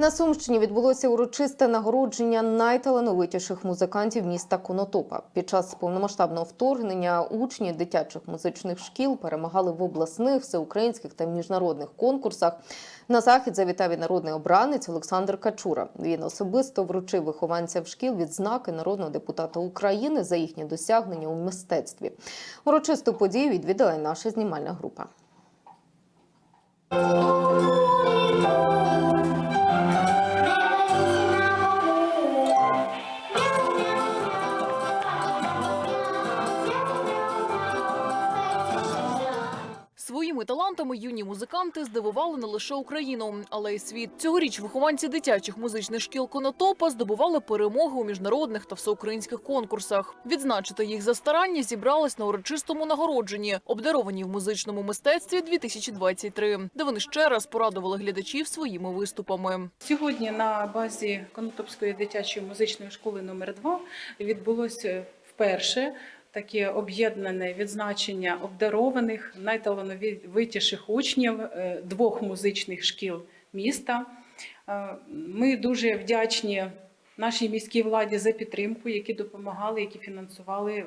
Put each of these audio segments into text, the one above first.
На Сумщині відбулося урочисте нагородження найталановитіших музикантів міста Конотопа. Під час повномасштабного вторгнення учні дитячих музичних шкіл перемагали в обласних, всеукраїнських та міжнародних конкурсах. На захід завітав і народний обранець Олександр Качура. Він особисто вручив вихованцям шкіл відзнаки народного депутата України за їхні досягнення у мистецтві. Урочисту подію відвідала й наша знімальна група. Талантами юні музиканти здивували не лише Україну, але й світ. Цьогоріч вихованці дитячих музичних шкіл Конотопа здобували перемоги у міжнародних та всеукраїнських конкурсах. Відзначити їх за старання зібрались на урочистому нагородженні, обдаровані в музичному мистецтві 2023, де вони ще раз порадували глядачів своїми виступами. Сьогодні на базі Конотопської дитячої музичної школи номер 2 відбулося вперше таке об'єднане відзначення обдарованих найталановитіших учнів е, двох музичних шкіл міста. Е, Ми дуже вдячні нашій міській владі за підтримку, які допомагали, які фінансували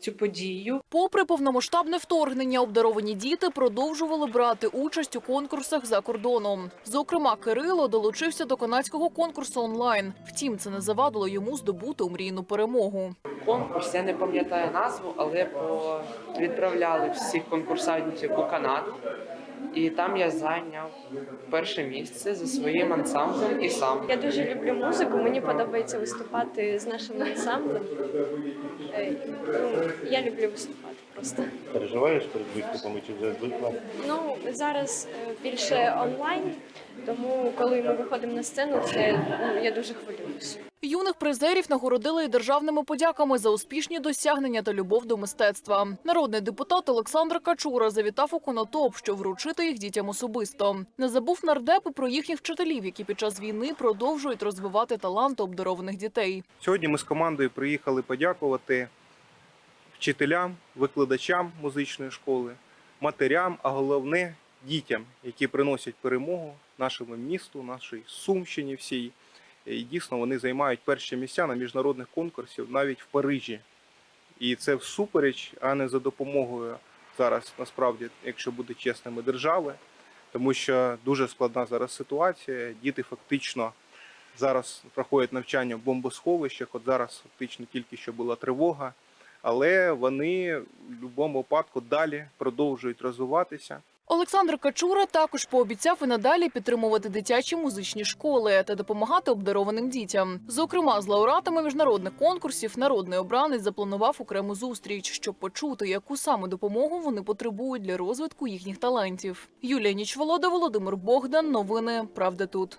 цю подію. Попри повномасштабне вторгнення, обдаровані діти продовжували брати участь у конкурсах за кордоном. Зокрема, Кирило долучився до канадського конкурсу онлайн. Втім, це не завадило йому здобути омрійну перемогу. Конкурс, я не пам'ятаю назву, але по... відправляли всіх конкурсантів у Канаду. І там я зайняв перше місце за своїм ансамблем і сам. Я дуже люблю музику. Мені подобається виступати з нашим ансамблем. Е, Ну, я люблю виступати просто. Переживаєш перед виступами чи вже звикла? Ну зараз е, більше онлайн, тому коли ми виходимо на сцену, це ну, я дуже хвилююся. Юних призерів нагородили і державними подяками за успішні досягнення та любов до мистецтва. Народний депутат Олександр Качура завітав у Конотоп, щоб вручити їх дітям особисто. Не забув нардеп і про їхніх вчителів, які під час війни продовжують розвивати таланти обдарованих дітей. Сьогодні ми з командою приїхали подякувати вчителям, викладачам музичної школи, матерям, а головне дітям, які приносять перемогу нашому місту, нашій Сумщині всій. І дійсно вони займають перші місця на міжнародних конкурсах навіть в Парижі. І це всупереч, а не за допомогою зараз, насправді, якщо бути чесними, держави, тому що дуже складна зараз ситуація. Діти фактично зараз проходять навчання в бомбосховищах. От зараз фактично тільки що була тривога, але вони в будь-якому випадку далі продовжують розвиватися. Олександр Качура також пообіцяв і надалі підтримувати дитячі музичні школи та допомагати обдарованим дітям. Зокрема, з лауреатами міжнародних конкурсів народний обранець запланував окрему зустріч, щоб почути, яку саме допомогу вони потребують для розвитку їхніх талантів. Юлія Нічволода, Володимир Богдан. Новини Правда тут.